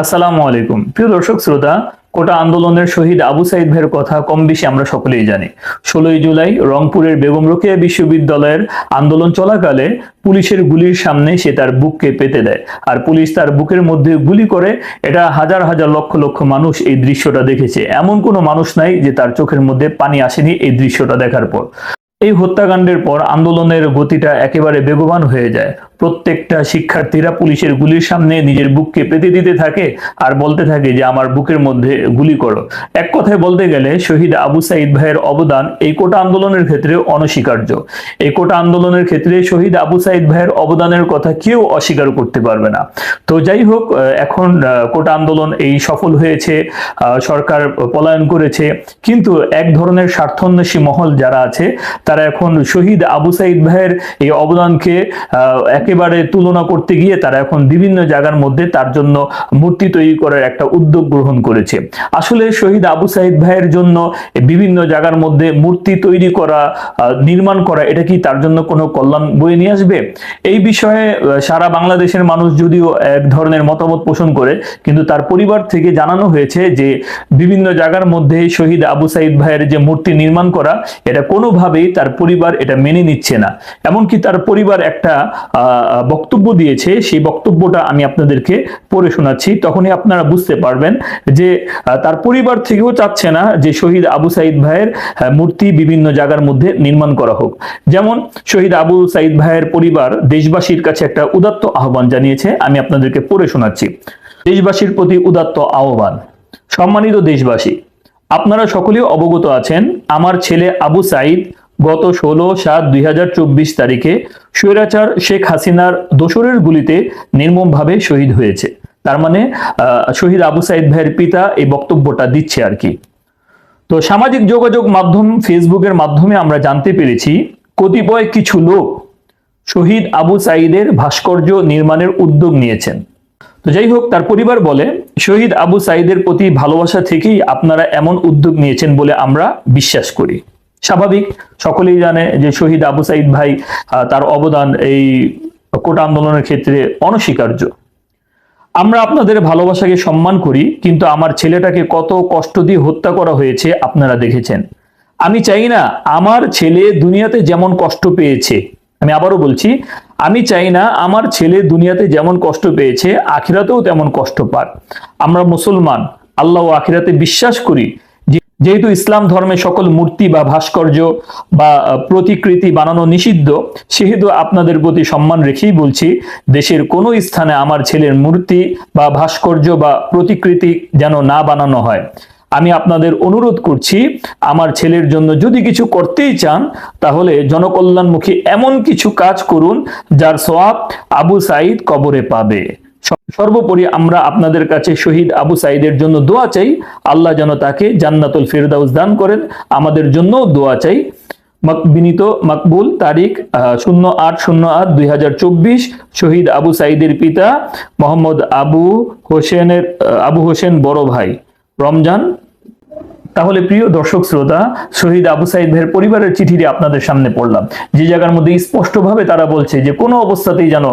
আসসালামু আলাইকুম। প্রিয় দর্শক, শ্রোতা, কোটা আন্দোলনের শহীদ আবু সাইদ ভাইয়ের কথা কম বেশি আমরা সকলেই জানি। ষোলোই জুলাই রংপুরের বেগম রোকেয়া বিশ্ববিদ্যালয়ের আন্দোলন চলাকালে পুলিশের গুলির সামনে সে তার বুককে পেতে দেয় আর পুলিশ তার বুকের মধ্যে গুলি করে এটা হাজার হাজার লক্ষ লক্ষ মানুষ এই দৃশ্যটা দেখেছে। এমন কোনো মানুষ নাই যে তার চোখের মধ্যে পানি আসেনি এই দৃশ্যটা দেখার পর। এই হত্যাকাণ্ডের পর আন্দোলনের গতিটা একেবারে বেগবান হয়ে যায়। প্রত্যেকটা শিক্ষার্থীরা পুলিশের গুলির সামনে নিজের বুককে পেতে দিতে থাকে আর বলতে থাকে যে আমার বুকের মধ্যে গুলি করো। এক কথায় বলতে গেলে শহীদ আবু সাইদ ভাইয়ের অবদান এই কোটা আন্দোলনের ক্ষেত্রে অনস্বীকার্য। এই কোটা আন্দোলনের ক্ষেত্রে শহীদ আবু সাইদ ভাইয়ের অবদানের কথা কেউ অস্বীকার করতে পারবে না। তো যাই হোক এখন কোটা আন্দোলন এই সফল হয়েছে সরকার পলায়ন করেছে। কিন্তু এক ধরনের স্বার্থন্বেষী মহল যারা আছে তারা এখন শহীদ আবু সাইদ ভাইয়ের এই অবদানকে আহ, একেবারে তুলনা করতে গিয়ে তারা এখন বিভিন্ন জায়গার মধ্যে তার জন্য মূর্তি তৈরি করার একটা উদ্যোগ গ্রহণ করেছে। আসলে শহীদ আবু সাইদ ভাইয়ের জন্য বিভিন্ন জায়গার মধ্যে মূর্তি তৈরি করা নির্মাণ করা এটা কি তার জন্য কোনো কল্যাণ বয়ে নিয়ে আসবে? এই বিষয়ে সারা বাংলাদেশের মানুষ যদিও এক ধরনের মতামত পোষণ করে কিন্তু তার পরিবার থেকে জানানো হয়েছে যে বিভিন্ন জায়গার মধ্যে শহীদ আবু সাইদ ভাইয়ের যে মূর্তি নির্মাণ করা এটা কোনোভাবেই তার পরিবার এটা মেনে নিচ্ছে না। এমনকি তার পরিবার একটা আহ, বক্তব্য দিয়েছে, সেই বক্তব্যটা আমি আপনাদেরকে পড়ে শোনাচ্ছি। তখনই আপনারা বুঝতে পারবেন যে তার পরিবার থেকেও চাচ্ছে না যে শহীদ আবু সাইদ ভাইয়ের মূর্তি বিভিন্ন জায়গার মধ্যে নির্মাণ করা হোক। যেমন শহীদ আবু সাইদ ভাইয়ের পরিবার দেশবাসীর কাছে একটা উদাত্ত আহ্বান জানিয়েছে, আমি আপনাদেরকে পড়ে শোনাচ্ছি। দেশবাসীর প্রতি উদাত্ত আহ্বান। সম্মানিত দেশবাসী, আপনারা সকলেই অবগত আছেন, আমার ছেলে আবু সাইদ গত ষোলো সাত দুই তারিখে স্বৈরাচার শেখ হাসিনার দোসরের গুলিতে নির্মমভাবে শহীদ হয়েছে। তার মানে শহীদ আবু সাইদ ভাইয়ের পিতা এই বক্তব্যটা দিচ্ছে আর কি। তো সামাজিক যোগাযোগ মাধ্যম ফেসবুকের মাধ্যমে আমরা জানতে পেরেছি, কতিপয় কিছু লোক শহীদ আবু সাইদের ভাস্কর্য নির্মাণের উদ্যোগ নিয়েছেন। তো যাই হোক, তার পরিবার বলে, শহীদ আবু সাইদের প্রতি ভালোবাসা থেকেই আপনারা এমন উদ্যোগ নিয়েছেন বলে আমরা বিশ্বাস করি। স্বাভাবিক। সকলেই জানে যে শহীদ আবু সাইদ ভাই তার অবদান এই কোটা আন্দোলনের ক্ষেত্রে অনস্বীকার্য। আমরা আপনাদের ভালোবাসাকে সম্মান করি, কিন্তু আমার ছেলেটাকে কত কষ্ট দিয়ে হত্যা করা হয়েছে আপনারা দেখেছেন। আমি চাই না আমার ছেলে দুনিয়াতে যেমন কষ্ট পেয়েছে, আমি আবারও বলছি, আমি চাই না আমার ছেলে দুনিয়াতে যেমন কষ্ট পেয়েছে, আখিরাতেও তেমন কষ্ট পাক। আমরা মুসলমান, আল্লাহ আখিরাতে বিশ্বাস করি যেহেতু ইসলাম ধর্মে সকল মূর্তি বা ভাস্কর্য বা প্রতিকৃতি বানানো নিষিদ্ধ, সেহেতু আপনাদের প্রতি সম্মান রেখেই বলছি, দেশের কোনো স্থানে আমার ছেলের মূর্তি বা ভাস্কর্য বা প্রতিকৃতি যেন না বানানো হয়। আমি আপনাদের অনুরোধ করছি, আমার ছেলের জন্য যদি কিছু করতেই চান, তাহলে জনকল্যাণমুখী এমন কিছু কাজ করুন, যার সোয়াব আবু সাইদ কবরে পাবে। সর্বোপরি আমরা আপনাদের কাছে শহীদ আবু সাইদের জন্য দোয়া চাই। আল্লাহ যেন তাকে জান্নাতুল ফিরদাউস দান করেন। আমাদের জন্য দোয়া চাই। বিনীত মকবুল তারিখ শূন্য আট শূন্য আট দুই হাজার চব্বিশ। শহীদ আবু সাইদের পিতা মোহাম্মদ আবু হোসেনের আবু হোসেন বড় ভাই। রমজান তাহলে প্রিয় দর্শক শ্রোতা, শহীদ আবু সাইদ ভাইয়ের পরিবারের চিঠিটি আপনাদের সামনে পড়লাম। যে জায়গার মধ্যে স্পষ্টভাবে তারা বলছে যে, কোনো অবস্থাতেই যেন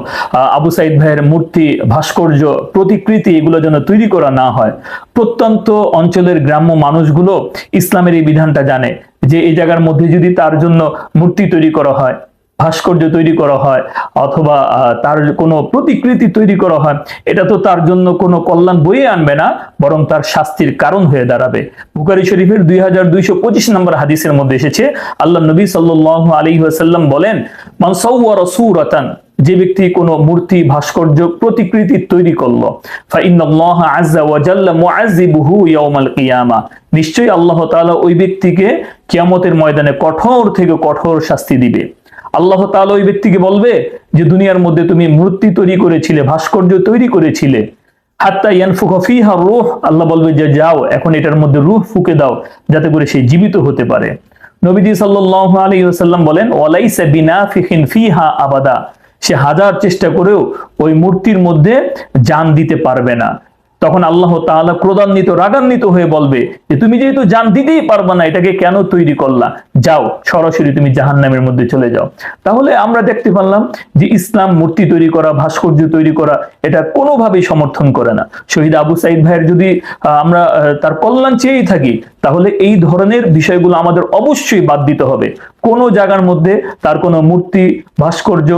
আবু সাইদ ভাইয়ের মূর্তি, ভাস্কর্য, প্রতিকৃতি এগুলো যেন তৈরি করা না হয়। প্রত্যন্ত অঞ্চলের গ্রাম্য মানুষগুলো ইসলামের এই বিধানটা জানে যে এই জায়গার মধ্যে যদি তার জন্য মূর্তি তৈরি করা হয় ভাস্কর্য তৈরি করা হয়, অথবা তার কোনো প্রতিকৃতি তৈরি করা হয়, এটা তো তার জন্য কোনো কল্যাণ বয়ে আনবে না, বরং তার শাস্তির কারণ হয়ে দাঁড়াবে। বুখারি শরীফের দুই হাজার দুইশো পঁচিশ নম্বর হাদিসের মধ্যে এসেছে, আল্লাহ নবী সাল্লাহ আলী ওয়াসাল্লাম বলেন মানসাউয়ার সুরাতান যে ব্যক্তি কোনো মূর্তি, ভাস্কর্য, প্রতিকৃতি তৈরি করল নিশ্চয়ই আল্লাহ তাআলা ওই ব্যক্তিকে কিয়ামতের ময়দানে কঠোর থেকে কঠোর শাস্তি দিবে। আল্লাহ তাআলা ওই ব্যক্তিকে বলবে যে, দুনিয়ার মধ্যে তুমি মূর্তি তৈরি করেছিলে, ভাস্কর্য তৈরি করেছিলে। আল্লাহ বলবে যে, যাও, এখন এটার মধ্যে রূহ ফুকে দাও, যাতে করে সে জীবিত হতে পারে। নবীজি সাল্লাল্লাহু আলাইহি ওয়াসাল্লাম বলেন, ওয়ালাইসা বিনাফিখিন ফিহা আবাদা। সে হাজার চেষ্টা করেও ওই মূর্তির মধ্যে জান দিতে পারবে না। তখন আল্লাহ তাআলা ক্রোধান্বিত, রাগান্বিত হয়ে বলবে যে, তুমি যেহেতু জান দিতেই পারবে না, এটাকে কেন তৈরি করলা? যাও, সরাসরি তুমি জাহান্নামের মধ্যে চলে যাও। তাহলে আমরা দেখতে পারলাম যে, ইসলাম মূর্তি তৈরি করা, ভাস্কর্য তৈরি করা, এটা কোনোভাবেই সমর্থন করে না। শহীদ আবু সাইদ ভাইয়ের যদি আমরা তার কল্যাণ চেয়েই থাকি, তাহলে এই ধরনের বিষয়গুলো আমাদের অবশ্যই বাদ দিতে হবে। কোনো জায়গার মধ্যে তার কোনো মূর্তি, ভাস্কর্য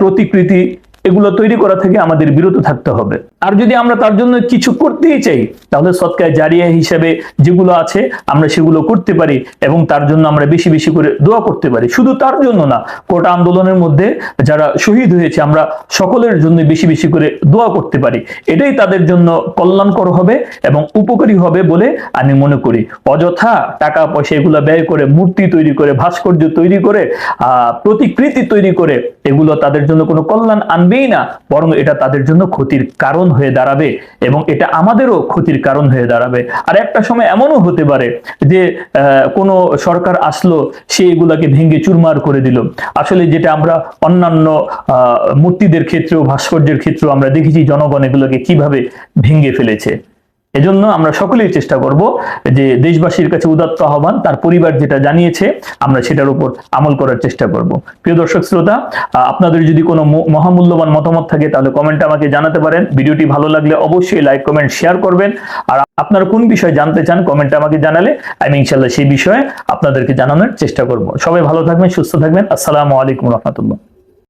প্রতিকৃতি এগুলো তৈরি করা থেকে আমাদের বিরত থাকতে হবে। আর যদি আমরা তার জন্য কিছু করতেই চাই, তাহলে সৎকায় জারিয়া হিসেবে যেগুলো আছে, আমরা সেগুলো করতে পারি এবং তার জন্য আমরা বেশি বেশি করে দোয়া করতে পারি। শুধু তার জন্য না, কোটা আন্দোলনের মধ্যে যারা শহীদ হয়েছে, আমরা সকলের জন্য বেশি বেশি করে দোয়া করতে পারি। এটাই তাদের জন্য কল্যাণকর হবে এবং উপকারী হবে বলে আমি মনে করি। অযথা টাকা পয়সা এগুলো ব্যয় করে, মূর্তি তৈরি করে, ভাস্কর্য তৈরি করে, আহ, প্রতিকৃতি তৈরি করে, এগুলো তাদের জন্য কোনো কল্যাণ আনবেই না, বরং এটা তাদের জন্য ক্ষতির কারণ হয়ে দাঁড়াবে এবং এটা আমাদেরও ক্ষতির কারণ হয়ে দাঁড়াবে। আর একটা সময় এমনও হতে পারে যে কোনো সরকার আসলো, সে এগুলাকে ভেঙে চুরমার করে দিল। আসলে যেটা আমরা অন্যান্য মূর্তিদের ক্ষেত্রেও, ভাস্কর্যের ক্ষেত্রেও আমরা দেখেছি, জনগণ এগুলোকে কীভাবে ভেঙে ফেলেছে। এজন্য আমরা সকলেই চেষ্টা করব যে দেশবাসীর কাছে উদাত্ত আহ্বান, তার পরিবার যেটা জানিয়েছে, আমরা সেটার উপর আমল করার চেষ্টা করব। প্রিয় দর্শক শ্রোতা আপনাদের যদি কোনো মহামূল্যবান মতামত থাকে, তাহলে কমেন্টে আমাকে জানাতে পারেন। ভিডিওটি ভালো লাগলে অবশ্যই লাইক কমেন্ট শেয়ার করবেন। আর আপনারা কোন বিষয়ে জানতে চান কমেন্টে আমাকে জানালে আমি ইনশাল্লাহ সেই বিষয়ে আপনাদেরকে জানানোর চেষ্টা করব। সবাই ভালো থাকবেন, সুস্থ থাকবেন। আসসালামু আলাইকুম রহমতুল্লাহ।